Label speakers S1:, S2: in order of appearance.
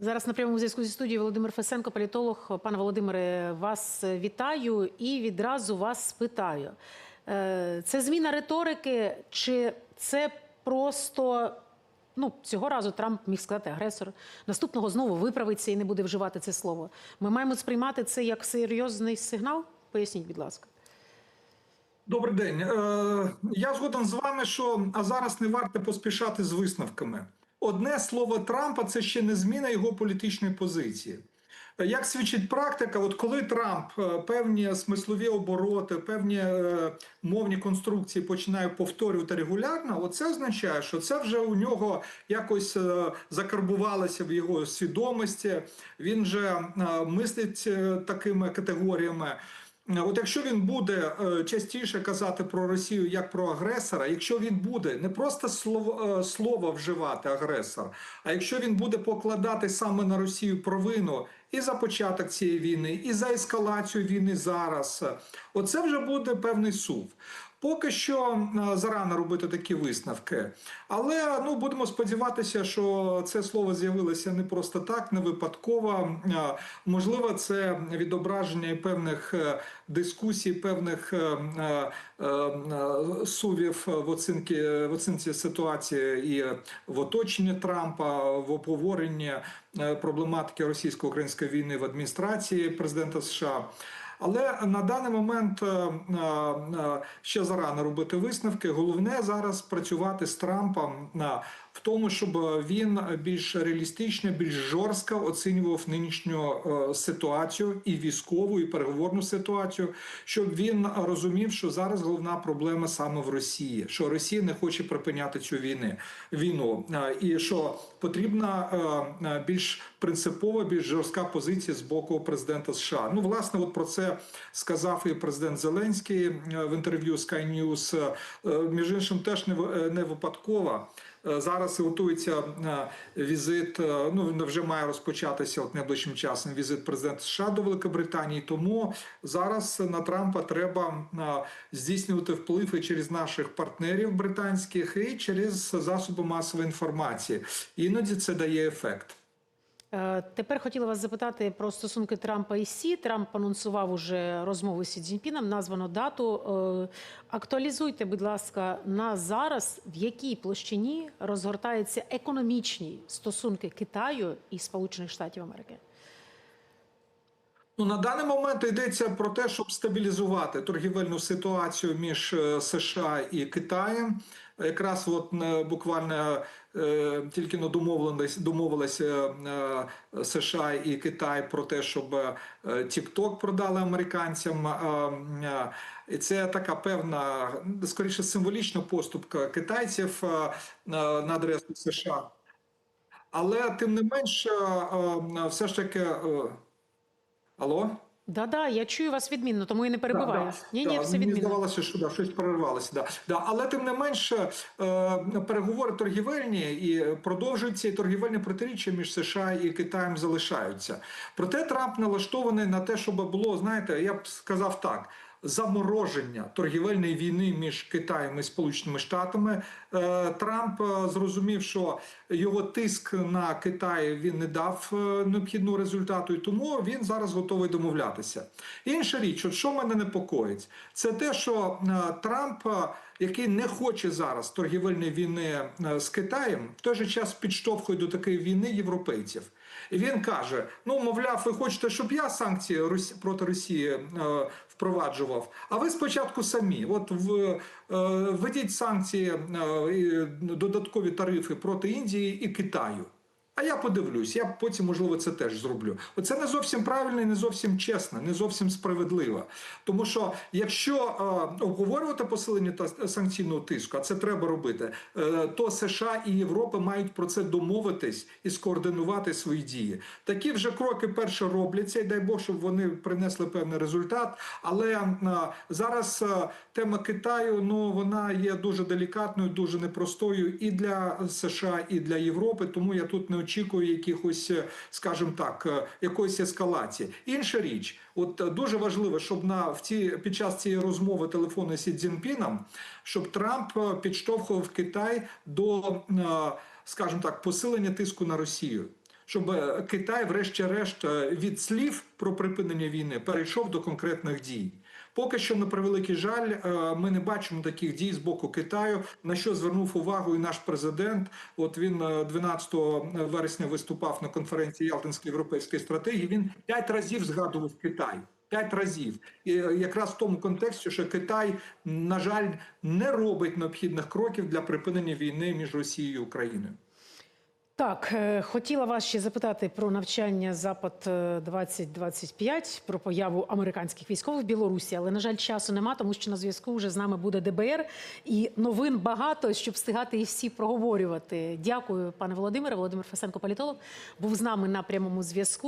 S1: Зараз на прямому зв'язку зі студією Володимир Фесенко, політолог. Пане Володимире, вас вітаю і відразу вас спитаю. Е, Це зміна риторики, чи це просто ну цього разу Трамп міг сказати агресор, наступного знову виправиться і не буде вживати це слово. Ми маємо сприймати це як серйозний сигнал? Поясніть, будь ласка.
S2: Добрий день. Е, Я згоден з вами, що а зараз не варто поспішати з висновками. Одне слово Трампа це ще не зміна його політичної позиції. Як свідчить практика, от коли Трамп е, певні смислові обороти, певні е, мовні конструкції починає повторювати регулярно, оце означає, що це вже у нього якось е, закарбувалося в його свідомості. Він вже мислить такими категоріями. От якщо він буде е, частіше казати про Росію як про агресора, якщо він буде не просто слово, е, слово вживати агресор, а якщо він буде покладати саме на Росію провину і за початок цієї війни, і за ескалацію війни зараз, оце вже буде певний сув. Поки що е, зарано робити такі висновки, але ну будемо сподіватися, що це слово з'явилося не просто так, не випадково. Е, Можливо, це відображення певних е, дискусій, певних сувів в оцінці, в оцінці ситуації і в оточенні Трампа, в обговоренні е, проблематики російсько-української війни в адміністрації президента США. Але на даний момент е, е, е, ще зарано робити висновки. Головне зараз працювати з Трампом на в тому, щоб він більш реалістично, більш жорстко оцінював нинішню е, ситуацію і військову, і переговорну ситуацію, щоб він розумів, що зараз головна проблема саме в Росії, що Росія не хоче припиняти цю війни війну, е, і що потрібна е, е, більш принципова, більш жорстка позиція з боку президента США. Ну, власне, от про це сказав і президент Зеленський е, в інтерв'ю Sky News. Е, Між іншим, теж не е, не випадково. Е, Зараз готується е, візит. Ну Ну вже має розпочатися от найближчим часом візит президента США до Великобританії. Тому зараз на Трампа треба е, здійснювати вплив і через наших партнерів британських, і через засоби масової інформації. Іноді це дає ефект.
S1: Е, Тепер хотіла вас запитати про стосунки Трампа і Сі. Трамп анонсував уже розмову з Сі Цзіньпіном, названо дату. Е, Актуалізуйте, будь ласка, на зараз в якій площині розгортаються економічні стосунки Китаю і Сполучених Штатів Америки.
S2: Ну, на даний момент йдеться про те, щоб стабілізувати торгівельну ситуацію між е, США і Китаєм. Якраз от е, буквально е, тільки но домовились, домовилися е, США і Китай про те, щоб TikTok продали американцям. І це така певна, скоріше символічна поступка китайців на адресу США. Але тим не менш, все ж таки. е, Алло?
S1: Да-да, я чую вас відмінно, тому і не перебиваю.
S2: Да,
S1: Ні,
S2: да,
S1: ні, все
S2: Мені здавалося, що да, щось перервалося. Да. Да. Але тим не менше, е, переговори торгівельні і продовжуються і торгівельні протиріччя між США і Китаєм залишаються. Проте Трамп налаштований на те, щоб було, знаєте, я б сказав так. Замороження торгівельної війни між Китаєм і Сполученими Штатами Е, Трамп е, зрозумів, що його тиск на Китай він не дав е, необхідного результату, і тому він зараз готовий домовлятися. Інша річ, от що мене непокоїть, це те, що Трамп, який не хоче зараз торгівельної війни з Китаєм, в той же час підштовхує до такої війни європейців. Він каже: ну, мовляв, ви хочете, щоб я санкції проти Росії впроваджував. А ви спочатку самі, от е, введіть санкції, е, додаткові тарифи проти Індії і Китаю. А я подивлюсь, я потім, можливо, це теж зроблю. Оце не зовсім правильно і не зовсім чесно, не зовсім справедливо. Тому що якщо е, обговорювати посилення та санкційного тиску, а це треба робити, е, то США і Європа мають про це домовитись і скоординувати свої дії. Такі вже кроки перше робляться, і дай Бог, щоб вони принесли певний результат. Але е, зараз е, тема Китаю ну вона є дуже делікатною, дуже непростою і для США, і для Європи. Тому я тут не очікую якихось, е, скажімо так, е, якоїсь ескалації. Інша річ, от е, дуже важливо, щоб на в ці під час цієї розмови телефону з Цзіньпіном, щоб Трамп підштовхував Китай до, скажімо так, посилення тиску на Росію. Щоб е, Китай, врешті-решт, е, від слів про припинення війни перейшов до конкретних дій. Поки що, на превеликий жаль, е, ми не бачимо таких дій з боку Китаю, на що звернув увагу і наш президент. От він е, 12 вересня виступав на конференції Ялтинської європейської стратегії. Він п'ять разів згадував Китай. П'ять разів, і якраз в тому контексті, що Китай, на жаль, не робить необхідних кроків для припинення війни між Росією і Україною.
S1: Так, е, хотіла вас ще запитати про навчання Запад е, 2025, про появу американських військових в Білорусі, але на жаль, часу нема, тому що на зв'язку вже з нами буде ДБР і новин багато, щоб встигати і всі проговорювати. Дякую, пане Володимире. Володимир Фасенко, політолог, був з нами на прямому зв'язку.